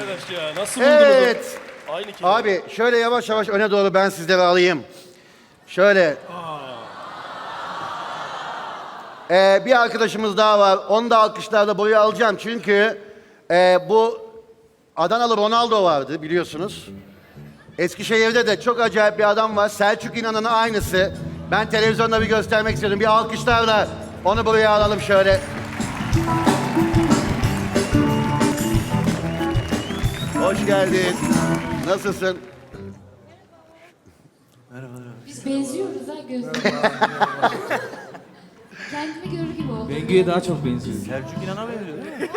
arkadaş ya. Nasıl buldunuz? Evet. o? Aynı kelime. Abi şöyle yavaş yavaş öne doğru ben sizleri alayım. Şöyle. Ee, bir arkadaşımız daha var. Onu da alkışlarla buraya alacağım. Çünkü e, bu Adanalı Ronaldo vardı biliyorsunuz. Eskişehir'de de çok acayip bir adam var. Selçuk İnan'ın aynısı. Ben televizyonda bir göstermek istedim. Bir alkışlarla onu buraya alalım şöyle. Hoş geldin. Nasılsın? Biz benziyoruz ha gözle. Kendimi görür gibi oldum. Bengü'ye daha çok benziyor. Selçuk İnan'a benziyor değil mi?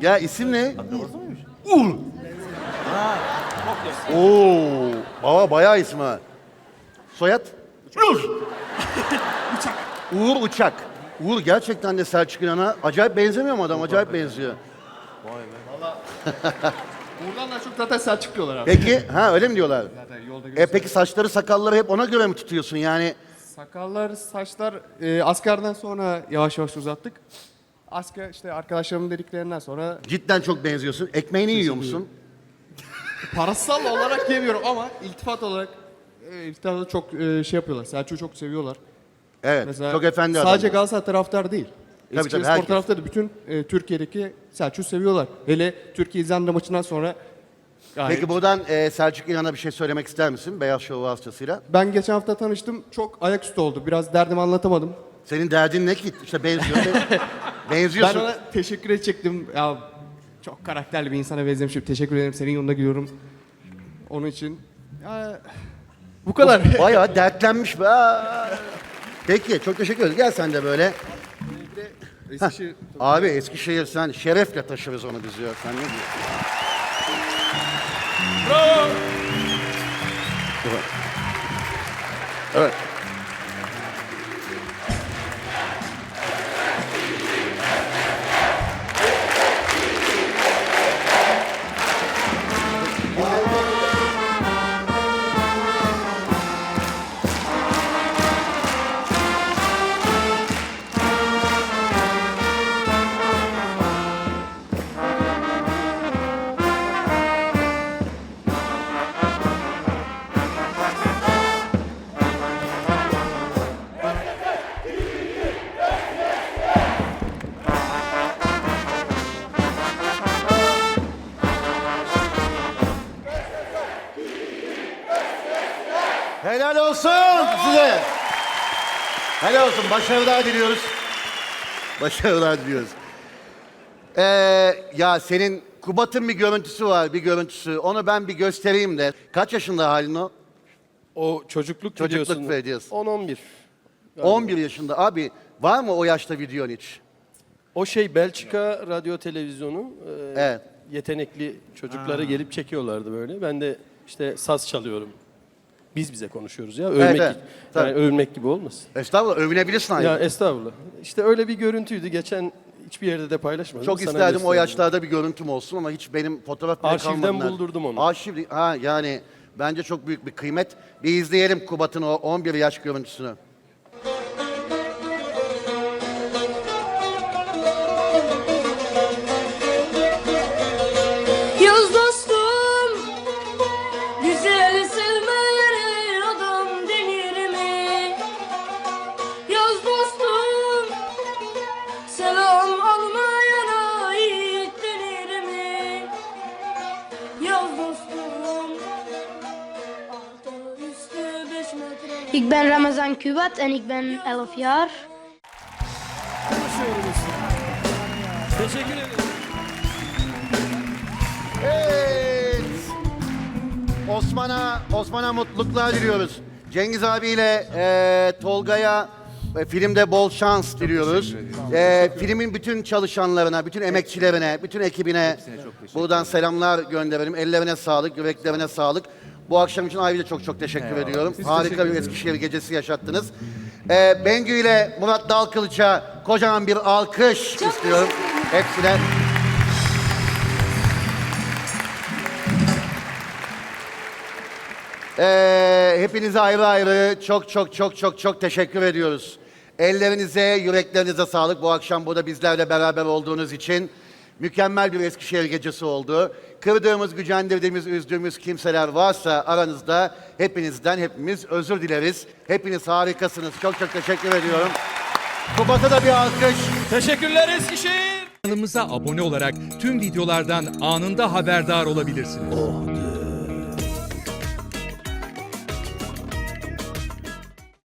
Ya isim ne? Orası mıymış? Uğur. Oo, baba bayağı isim ha. Soyad? Uğur. Uçak. Uğur Uçak. Uğur gerçekten de Selçuk İnan'a acayip benzemiyor mu adam? Acayip benziyor. Buradan daha çok zaten Selçuk diyorlar abi. Peki, ha öyle mi diyorlar? Zaten yolda E peki saçları sakalları hep ona göre mi tutuyorsun yani? Sakallar, saçlar e, askerden sonra yavaş yavaş uzattık. Asker işte arkadaşlarımın dediklerinden sonra Cidden çok benziyorsun. Ekmeğini yiyor musun? parasal olarak yemiyorum ama iltifat olarak e, iltifatı çok e, şey yapıyorlar. Selçuk'u çok seviyorlar. Evet, Mesela çok efendi adam. Sadece Galatasaray taraftar değil. Tabii, Eskişehir tabii, Spor herkes. taraftarı da bütün e, Türkiye'deki Selçuk'u seviyorlar. Hele Türkiye-İzlanda maçından sonra gayet- Peki buradan e, Selçuk İnan'a bir şey söylemek ister misin? Beyaz Şov vasıtasıyla. Ben geçen hafta tanıştım. Çok ayaküstü oldu. Biraz derdimi anlatamadım. Senin derdin ne ki? İşte benziyor. Ben benziyorsun. ona teşekkür edecektim. Ya çok karakterli bir insana benzemişim. Teşekkür ederim. Senin yolunda gidiyorum. Onun için. Ya, bu kadar. Bayağı dertlenmiş be. Aa. Peki çok teşekkür ederiz. Gel sen de böyle. Eskişehir- Abi Eskişehir sen şerefle taşırız onu biz ya. Sen ne diyorsun? Bravo. Evet. Helal olsun size. Helal olsun. Başarılar diliyoruz. Başarılar diliyoruz. Ee, ya senin Kubat'ın bir görüntüsü var, bir görüntüsü. Onu ben bir göstereyim de. Kaç yaşında halin o? O çocukluk, Çocukluk videosu. 10-11. 11 yaşında. Abi var mı o yaşta videon hiç? O şey Belçika radyo televizyonu e, Evet. yetenekli çocukları gelip çekiyorlardı böyle. Ben de işte saz çalıyorum. Biz bize konuşuyoruz ya. Övmek, evet. Tabii. yani övmek gibi olmasın. Estağfurullah övünebilirsin ayrıca. Ya estağfurullah. İşte öyle bir görüntüydü. Geçen hiçbir yerde de paylaşmadım. Çok Sana isterdim o yaşlarda bir görüntüm olsun ama hiç benim fotoğraf bile Arşivden kalmadı. buldurdum onu. Arşiv, ha yani bence çok büyük bir kıymet. Bir izleyelim Kubat'ın o 11 yaş görüntüsünü. Ik ben Ramazan Kubat en ik ben 11 jaar. Teşekkür ederim. Evet. Osman'a Osman'a mutluluklar diliyoruz. Cengiz abiyle e, Tolga'ya e, filmde bol şans diliyoruz. E, filmin bütün çalışanlarına, bütün emekçilerine, bütün ekibine buradan selamlar gönderelim. Ellerine sağlık, yüreklerine sağlık. Bu akşam için ayrıca çok çok teşekkür ediyorum. Harika bir Eskişehir gecesi yaşattınız. E, Bengü ile Murat Dalkılıç'a kocaman bir alkış istiyorum. Hepsine. Ee, hepinize ayrı ayrı çok çok çok çok çok teşekkür ediyoruz. Ellerinize, yüreklerinize sağlık bu akşam burada bizlerle beraber olduğunuz için. Mükemmel bir Eskişehir gecesi oldu. Kırdığımız, gücendirdiğimiz, üzdüğümüz kimseler varsa aranızda hepinizden hepimiz özür dileriz. Hepiniz harikasınız. Çok çok teşekkür ediyorum. Kubat'a da bir alkış. Teşekkürler Eskişehir. Kanalımıza abone olarak tüm videolardan anında haberdar olabilirsiniz.